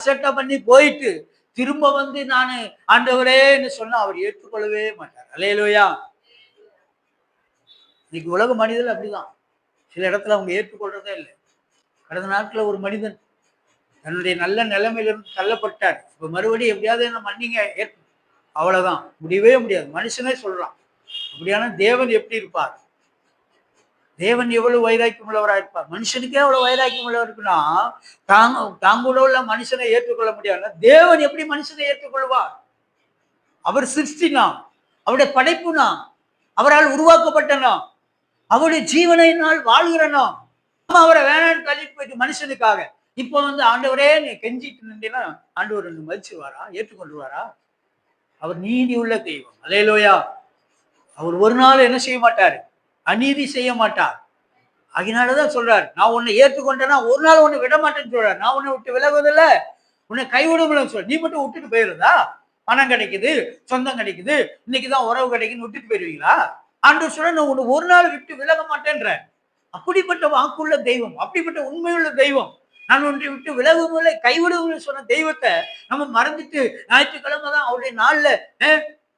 அசட்டை பண்ணி போயிட்டு திரும்ப வந்து நான் ஆண்டவரேன்னு சொன்னா அவர் ஏற்றுக்கொள்ளவே மாட்டார். அலையலோயா இன்னைக்கு உலக மனிதர் அப்படிதான். சில இடத்துல அவங்க ஏற்றுக்கொள்றதே இல்லை. கடந்த நாட்களில் ஒரு மனிதன் தன்னுடைய நல்ல நிலைமையிலிருந்து தள்ளப்பட்டார். இப்போ மறுபடியும் எப்படியாவது என்ன மன்னிங்க ஏற்ப அவ்வளவுதான். முடியவே முடியாது. மனுஷனே சொல்றான். அப்படியான தேவன் எப்படி இருப்பார்? தேவன் எவ்வளவு வைராக்கியம் உள்ளவராக இருப்பார். மனுஷனுக்கே அவ்வளவு வைராக்கியம் உள்ளவர் இருக்குன்னா தாங்க தாங்குள்ள உள்ள மனுஷனை ஏற்றுக்கொள்ள முடியாது தேவன் எப்படி மனுஷனை ஏற்றுக்கொள்வார்? அவர் சிருஷ்டினா அவருடைய படைப்புனா அவரால் உருவாக்கப்பட்டனா அவருடைய ஜீவனையினால் வாழ்கிறனா நம்ம அவரை வேணான்னு தள்ளிட்டு போயிட்டு மனுஷனுக்காக. இப்போ வந்து ஆண்டவரே நீ கெஞ்சிட்டு நின்றீங்கன்னா ஆண்டவர் ரெண்டு மதிச்சுவாரா ஏற்றுக்கொண்டுருவாரா? அவர் நீதி உள்ள தெய்வம். அலையலோயா. அவர் ஒரு நாள் என்ன செய்ய மாட்டாரு? அநீதி செய்ய மாட்டார். அதனாலதான் சொல்றாரு நான் உன்னை ஏற்றுக்கொண்டேன்னா ஒரு நாள் உன்னை விட மாட்டேன்னு சொல்றார். நான் உன்னை விட்டு விலகுவதில்ல. உன்னை கைவிடுங்களேன்னு சொல்ற நீ மட்டும் விட்டுட்டு போயிருந்தா? பணம் கிடைக்குது சொந்தம் கிடைக்குது இன்னைக்குதான் உறவு கிடைக்குன்னு விட்டுட்டு போயிருவீங்களா? ஆண்டு சொல்ல நான் உன்னை ஒரு நாள் விட்டு விலக மாட்டேன்ற அப்படிப்பட்ட வாக்குள்ள தெய்வம் அப்படிப்பட்ட உண்மையுள்ள தெய்வம். நான் ஒன்றை விட்டு விலகுவதில்லை கைவிடுவோம்னு சொன்ன தெய்வத்தை நம்ம மறந்துட்டு ஞாயிற்றுக்கிழமை தான் அவருடைய நாள்ல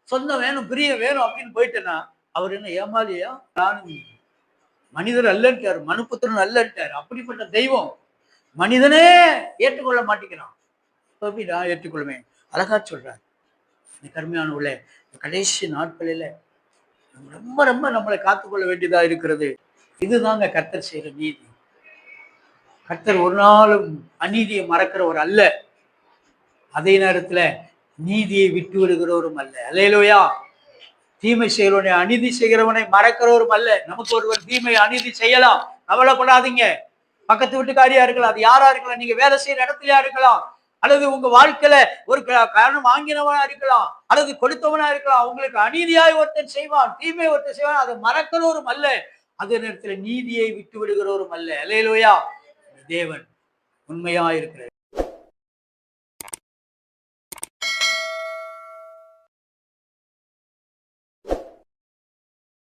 சொந்தம் வேணும் பிரிய வேணும் அப்படின்னு போயிட்டேன்னா அவர் என்ன ஏமாலியா? நான் மனிதர் அல்லன்ட்டார் மனுபுத்திரன் அல்லன்ட்டார். அப்படிப்பட்ட தெய்வம் மனிதனே ஏற்றுக்கொள்ள மாட்டேங்கிறான். எப்படி நான் ஏற்றுக்கொள்வேன்? அழகா சொல்றார். இந்த கருமையான உள்ள கடைசி நாட்களில நம்ம ரொம்ப ரொம்ப நம்மளை காத்துக்கொள்ள வேண்டியதா இருக்கிறது. இதுதாங்க கர்த்தர் செய்கிற நீதி. கர்த்தர் ஒரு நாளும் அநீதியை மறக்கிறவர் அல்ல. அதே நேரத்துல நீதியை விட்டு விடுகிறவரும் அல்ல. அல்லையிலோயா தீமை செய்கிறவனை அநீதி செய்கிறவனை மறக்கிறவரும் அல்ல. நமக்கு ஒருவர் தீமை அநீதி செய்யலாம். கவலைப்படாதீங்க. பக்கத்து வீட்டுக்காரியா இருக்கலாம் அது யாரா இருக்கலாம் நீங்க வேலை செய்யற இடத்துலயா இருக்கலாம் அல்லது உங்க வாழ்க்கையில ஒரு க- காரணம் வாங்கினவனா இருக்கலாம் அல்லது கொடுத்தவனா இருக்கலாம் உங்களுக்கு அநீதியாய் ஒருத்தன் செய்வான் தீமை ஒருத்தன் செய்வான் அதை மறக்கிறவரும் அல்ல. அதே நேரத்துல நீதியை விட்டு விடுகிறவரும் அல்ல அலையிலோயா தேவன் உண்மையா இருக்கிறார்.